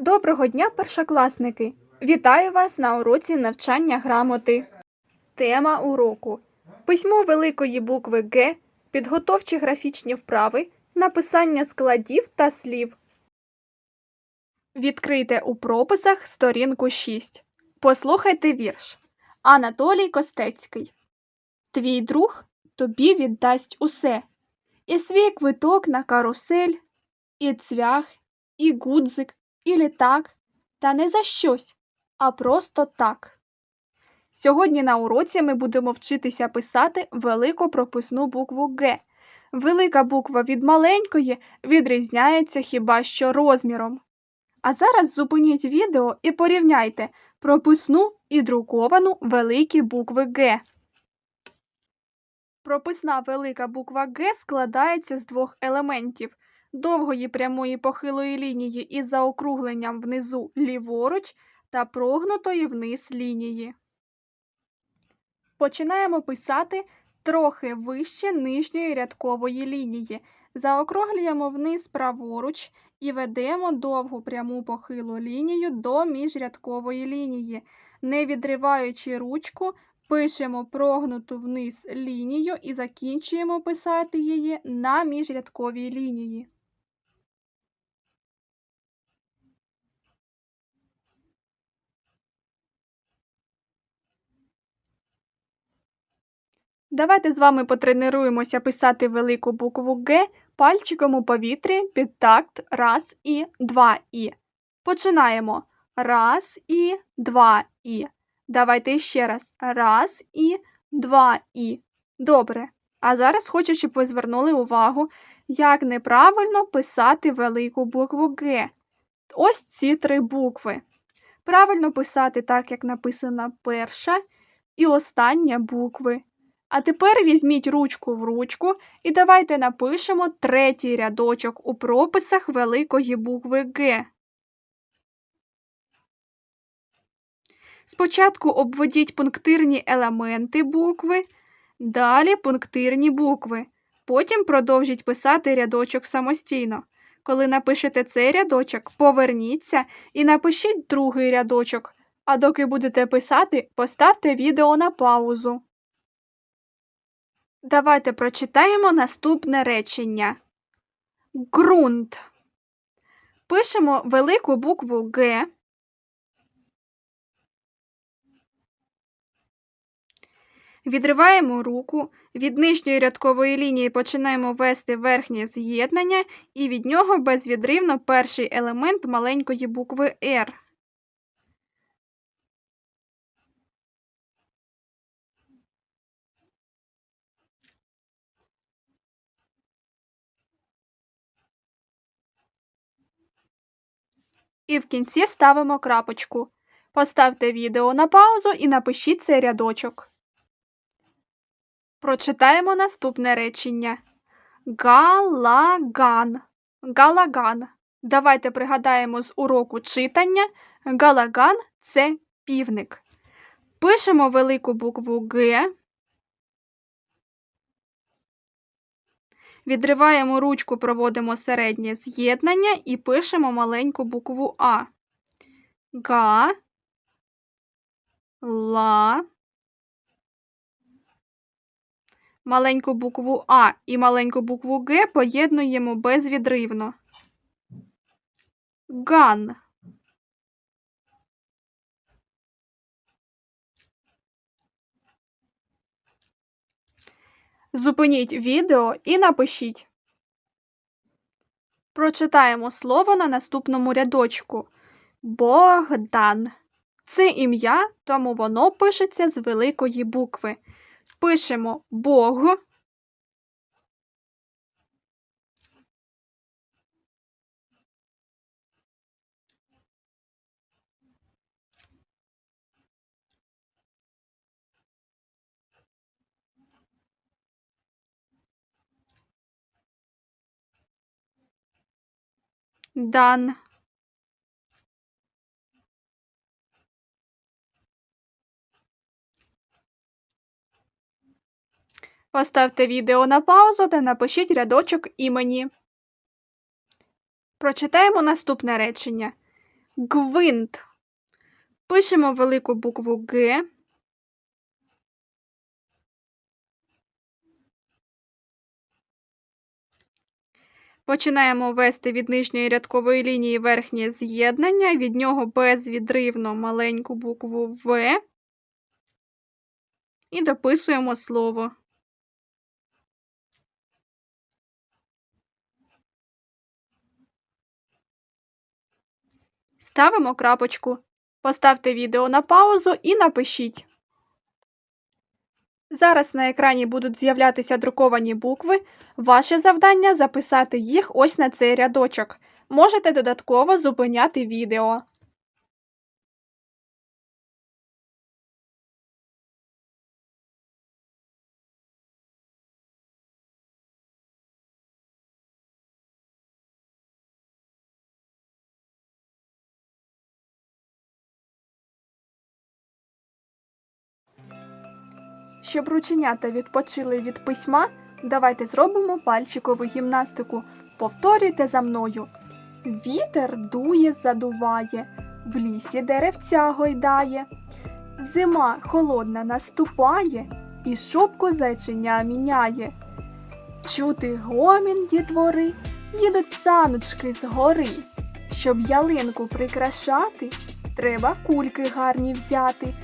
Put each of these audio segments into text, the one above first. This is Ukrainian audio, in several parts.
Доброго дня, першокласники! Вітаю вас на уроці навчання грамоти. Тема уроку: письмо великої букви Г, підготовчі графічні вправи, написання складів та слів. Відкрийте у прописах сторінку 6. Послухайте вірш. Анатолій Костецький. Твій друг тобі віддасть усе. І свій квиток на карусель, і цвях, і гудзик, і літак, та не за щось, а просто так. Сьогодні на уроці ми будемо вчитися писати велику прописну букву Г. Велика буква від маленької відрізняється хіба що розміром. А зараз зупиніть відео і порівняйте прописну і друковану великі букви Г. Прописна велика буква Г складається з двох елементів довгої прямої похилої лінії із заокругленням внизу ліворуч та прогнутої вниз лінії. Починаємо писати трохи вище нижньої рядкової лінії. Заокруглюємо вниз праворуч і ведемо довгу пряму похилу лінію до міжрядкової лінії. Не відриваючи ручку, пишемо прогнуту вниз лінію і закінчуємо писати її на міжрядковій лінії. Давайте з вами потренуємося писати велику букву Г пальчиком у повітрі під такт раз і два і. Починаємо. Раз і два і. Давайте ще раз. Раз і два і. Добре. А зараз хочу, щоб ви звернули увагу, як неправильно писати велику букву Г. Ось ці три букви. Правильно писати так, як написана перша і остання букви. А тепер візьміть ручку в ручку і давайте напишемо третій рядочок у прописах великої букви Г. Спочатку обведіть пунктирні елементи букви, далі пунктирні букви. Потім продовжіть писати рядочок самостійно. Коли напишете цей рядочок, поверніться і напишіть другий рядочок. А доки будете писати, поставте відео на паузу. Давайте прочитаємо наступне речення. Ґрунт. Пишемо велику букву Г. Відриваємо руку. Від нижньої рядкової лінії починаємо вести верхнє з'єднання, і від нього безвідривно перший елемент маленької букви R. І в кінці ставимо крапочку. Поставте відео на паузу і напишіть цей рядочок. Прочитаємо наступне речення. Галаган. Галаган. Давайте пригадаємо з уроку читання. Галаган це півник. Пишемо велику букву Г. Відриваємо ручку, проводимо середнє з'єднання і пишемо маленьку букву А. Га. Ла. Маленьку букву А і маленьку букву Г поєднуємо безвідривно. Ган. Зупиніть відео і напишіть. Прочитаємо слово на наступному рядочку. Богдан. Це ім'я, тому воно пишеться з великої букви. Пишемо Бог. Дан. Поставте відео на паузу та напишіть рядочок імені. Прочитаємо наступне речення. Гвинт. Пишемо велику букву Г. Починаємо ввести від нижньої рядкової лінії верхнє з'єднання, від нього безвідривно маленьку букву В і дописуємо слово. Ставимо крапочку. Поставте відео на паузу і напишіть. Зараз на екрані будуть з'являтися друковані букви. Ваше завдання записати їх ось на цей рядочок. Можете додатково зупиняти відео. Щоб рученята відпочили від письма, давайте зробимо пальчикову гімнастику. Повторюйте за мною. Вітер дує, задуває, в лісі деревця гойдає. Зима холодна наступає, і шубку зайчиня міняє. Чути гомін дітвори, їдуть саночки з гори. Щоб ялинку прикрашати, треба кульки гарні взяти.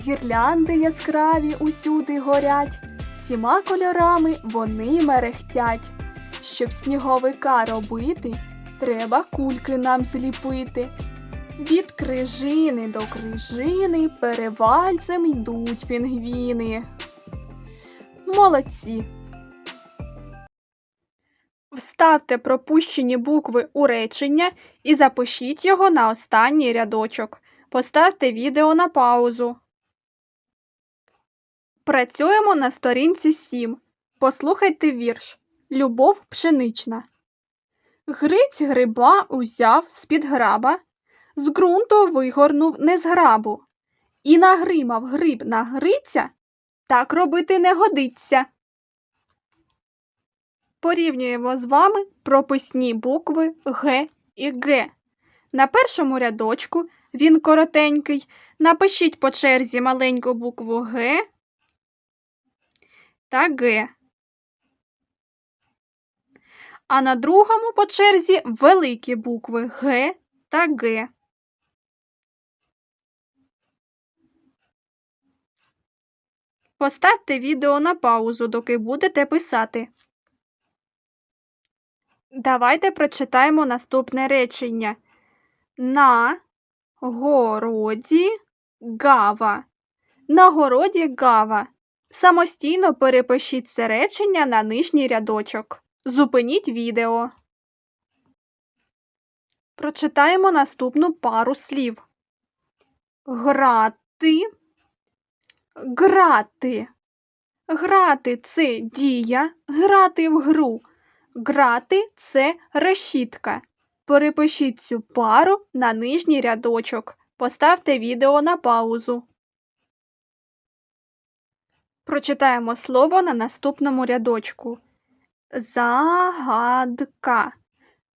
Гірлянди яскраві усюди горять, всіма кольорами вони мерехтять. Щоб сніговика робити, треба кульки нам зліпити. Від крижини до крижини перевальцем йдуть пінгвіни. Молодці. Вставте пропущені букви у речення і запишіть його на останній рядочок. Поставте відео на паузу. Працюємо на сторінці 7. Послухайте вірш. Любов пшенична. Гриць гриба узяв з-під граба, з ґрунту вигорнув незграбу. І нагримав гриб на гриця, так робити не годиться. Порівнюємо з вами прописні букви Г і Г. На першому рядочку він коротенький. Напишіть по черзі маленьку букву Г та Г. А на другому по черзі великі букви Г та Г. Поставте відео на паузу, доки будете писати. Давайте прочитаємо наступне речення. На городі гава. На городі гава. Самостійно перепишіть це речення на нижній рядочок. Зупиніть відео. Прочитаємо наступну пару слів. Грати. Грати. Грати це дія, грати в гру. Грати це решітка. Перепишіть цю пару на нижній рядочок. Поставте відео на паузу. Прочитаємо слово на наступному рядочку. Загадка.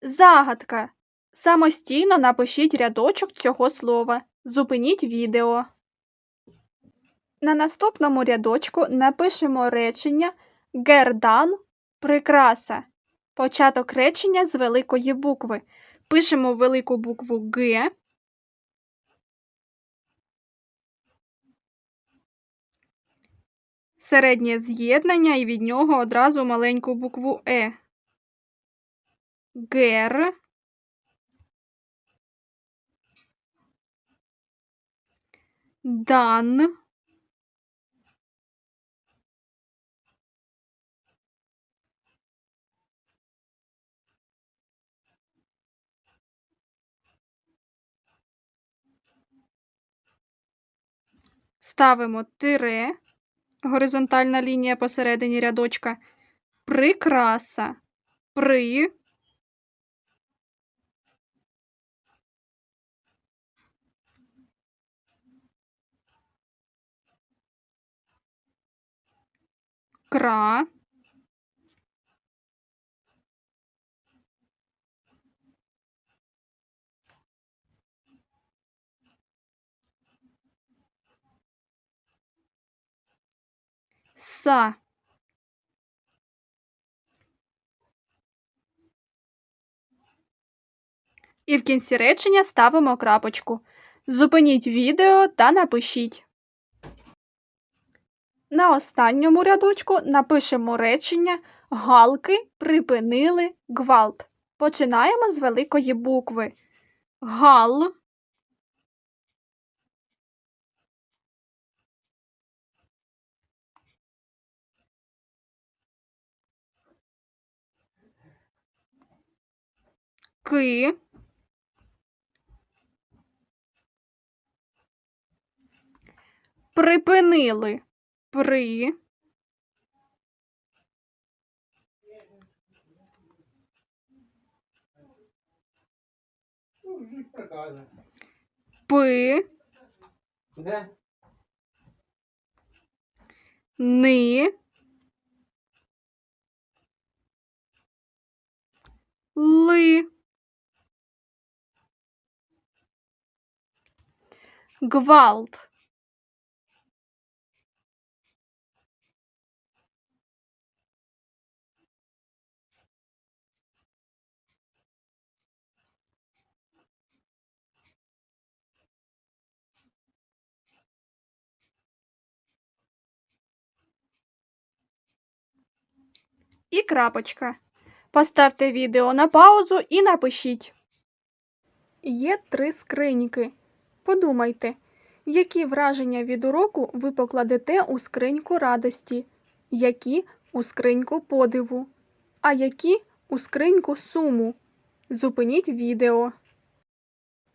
Загадка. Самостійно напишіть рядочок цього слова. Зупиніть відео. На наступному рядочку напишемо речення Гердан прикраса. Початок речення з великої букви. Пишемо велику букву Г. Середнє з'єднання і від нього одразу маленьку букву Е. Гер. Дан. Ставимо тире, горизонтальна лінія посередині рядочка. Прикраса. При. Кра. Са. І в кінці речення ставимо крапочку. Зупиніть відео та напишіть. На останньому рядочку напишемо речення Галки припинили гвалт. Починаємо з великої букви. Гал. Ки. Припинили. При. Пи. Де? Ни. Ли. Гвалт. І крапочка. Поставте відео на паузу і напишіть. Є три скриньки. Подумайте, які враження від уроку ви покладете у скриньку радості, які у скриньку подиву, а які у скриньку суму. Зупиніть відео.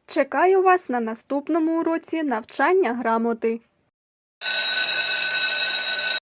Чекаю вас на наступному уроці навчання грамоти.